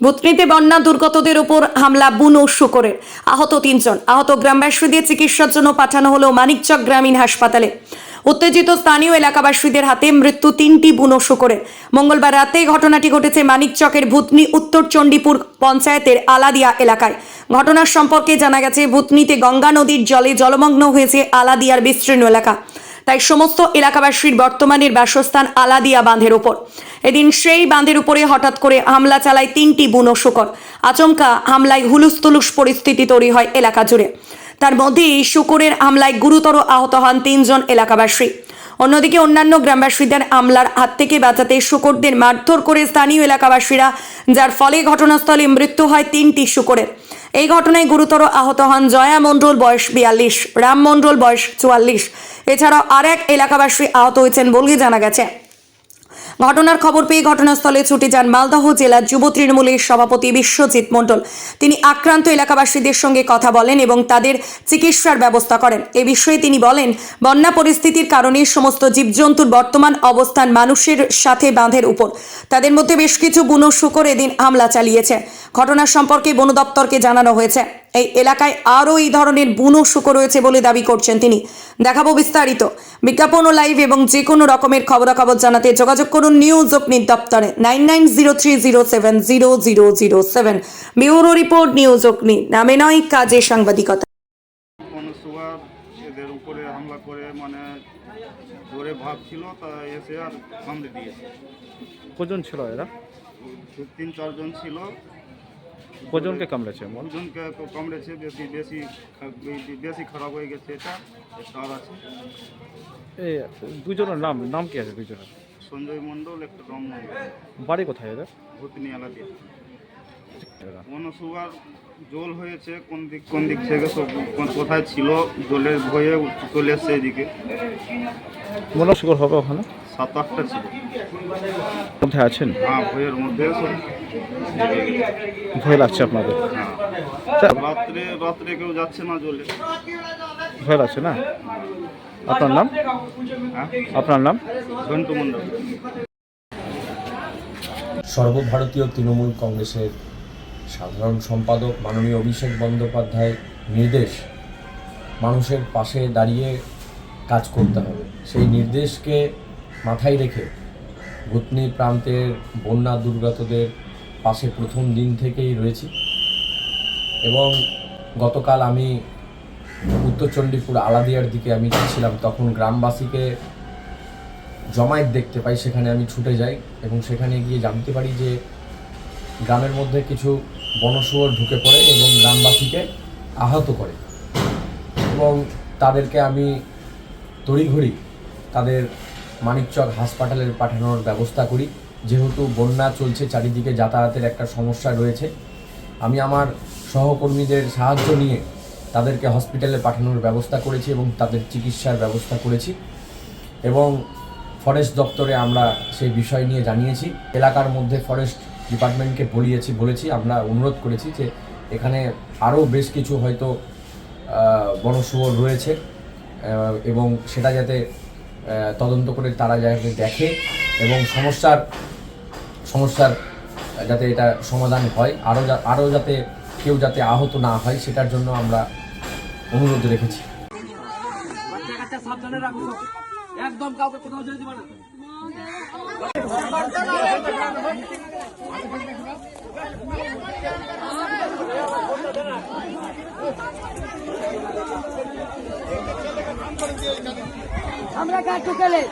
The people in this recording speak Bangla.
ভূতনিতে বন্যা দুর্গতদের উপর হামলা বুনো শুকরের আহত তিনজন। আহত গ্রামবাসীদের চিকিৎসার জন্য পাঠানো হলো মানিকচক গ্রামীণ হাসপাতালে। উত্তেজিত স্থানীয় এলাকাবাসীদের হাতে মৃত্যু তিনটি বুনো শুকরের মঙ্গলবার রাতে ঘটনাটি ঘটেছে মানিকচকের ভূতনি উত্তর চণ্ডীপুর পঞ্চায়েতের আলাদিয়া এলাকায়। ঘটনার সম্পর্কে জানা গেছে, ভূতনিতে গঙ্গা নদীর জলে জলমগ্ন হয়েছে আলাদিয়ার বিস্তীর্ণ এলাকা। তাই সমস্ত এলাকাবাসীর বর্তমানের বাসস্থান আলাদিয়া বাঁধের ওপর। এদিন সেই বাঁধের উপরে হঠাৎ করে হামলা চালায় তিনটি বুনো শুকর। আচমকা হামলায় হুলুস্থুলুস পরিস্থিতি তৈরি হয় এলাকা জুড়ে। তার মধ্যেই শুকরের হামলায় গুরুতর আহত হন তিনজন এলাকাবাসী। অন্যদিকে অন্যান্য গ্রামবাসীদের হামলার হাত থেকে বাঁচাতে শুকরদের মারধর করে স্থানীয় এলাকাবাসীরা, যার ফলে ঘটনাস্থলে মৃত্যু হয় তিনটি শুকরের। এই ঘটনায় গুরুতর আহত হন জয়া মণ্ডল, বয়স বিয়াল্লিশ, রাম মণ্ডল, বয়স চুয়াল্লিশ। এছাড়াও আরেক এলাকাবাসী আহত হয়েছেন বলে জানা গেছে। ঘটনার খবর পেয়ে ঘটনাস্থলে ছুটে যান মালদহ জেলার যুব তৃণমূলের সভাপতি বিশ্বজিৎ মণ্ডল। তিনি আক্রান্ত এলাকাবাসীদের সঙ্গে কথা বলেন এবং তাদের চিকিৎসার ব্যবস্থা করেন। এ বিষয়ে তিনি বলেন, বন্যা পরিস্থিতির কারণে সমস্ত জীবজন্তুর বর্তমান অবস্থান মানুষের সাথে বাঁধের উপর। তাদের মধ্যে বেশ কিছু বুনো শুকর এদিন হামলা চালিয়েছে। ঘটনা সম্পর্কে বন দপ্তরকে জানানো হয়েছে। এই এলাকায় আরও এই ধরনের বুনো শুকর রয়েছে বলে দাবি করছেন তিনি। দেখাবো বিস্তারিত। বিজ্ঞাপন ও লাইভ এবং যে কোনো রকমের খবরাখবর জানাতে যোগাযোগ করুন নিউজ অগ্নি দপ্তরে nine nine zero three zero seven zero zero zero seven. Bureau report news Agni নামে নয় কাজে সাংবাদিকতা। এদের উপরে হামলা করে মানে ছিল তা এসে আর কামড়ে দিয়েছে। কজন ছিল এরা? তিন চারজন ছিল। কজনকে কামড়েছে বল দুজনকে তো কামড়েছে বেশি বেশি বেশি- বেশি খারাপ হয়ে গেছে এটা আর আছে। এই দুজনের নাম নাম কি আছে দুজনের? সঞ্জয় মণ্ডল একটা রম বাড়ি কোথায় এদের ভূতনি আলাদা এরা কোনো সুগার জল হয়েছে কোন দিক কোন দিক থেকে সব কোন- কোথায় ছিল জলের ভয়ে চলে এসছে এদিকে। মনে শুকর হবে ওখানে? সাত আটটা ছিল। মধ্যে আছেন? হ্যাঁ ভয়ের মধ্যে ভয় লাগছে আপনাদের? হ্যাঁ। রাত্রে রাত্রে কেউ যাচ্ছে না জলে। ভয় লাগছে না? আপনার নাম? হ্যাঁ। আপনার নাম? ঘন্টু মণ্ডল। সর্বভারতীয় তৃণমূল কংগ্রেসের সাধারণ সম্পাদক মাননীয় অভিষেক বন্দ্যোপাধ্যায় নির্দেশ মানুষের পাশে দাঁড়িয়ে কাজ করতে হবে। সেই নির্দেশকে মাথায় রেখে ভূতনি প্রান্তের বন্যা দুর্গতদের পাশে প্রথম দিন থেকেই রয়েছি। এবং গতকাল আমি উত্তর চণ্ডীপুর আলাদিয়ার দিকে আমি ছিলাম তখন গ্রামবাসীকে জমায়েত দেখতে পাই, সেখানে আমি ছুটে যাই এবং সেখানে গিয়ে জানতে পারি যে গ্রামের মধ্যে কিছু বনশুয়োর ঢুকে পড়ে এবং গ্রামবাসীকে আহত করে এবং তাদেরকে আমি তড়িঘড়ি তাদের মানিকচক হাসপাতালে পাঠানোর ব্যবস্থা করি। যেহেতু বন্যা চলছে, চারিদিকে যাতায়াতের একটা সমস্যা রয়েছে। আমি আমার সহকর্মীদের সাহায্য নিয়ে তাদেরকে হসপিটালে পাঠানোর ব্যবস্থা করেছি এবং তাদের চিকিৎসার ব্যবস্থা করেছি এবং ফরেস্ট দপ্তরে আমরা সেই বিষয় নিয়ে জানিয়েছি। এলাকার মধ্যে ফরেস্ট ডিপার্টমেন্টকে বলিয়েছি, বলেছি, আমরা অনুরোধ করেছি যে এখানে আরও বেশ কিছু হয়তো বনশুয়োর রয়েছে এবং সেটা যাতে তদন্ত করে তারা যাতে দেখে এবং সমস্যার সমস্যার যাতে এটা সমাধান হয় আরও আরও যাতে কেউ যাতে আহত না হয়, সেটার জন্য আমরা অনুরোধ রেখেছি। একদম আমরা কাটু খেলে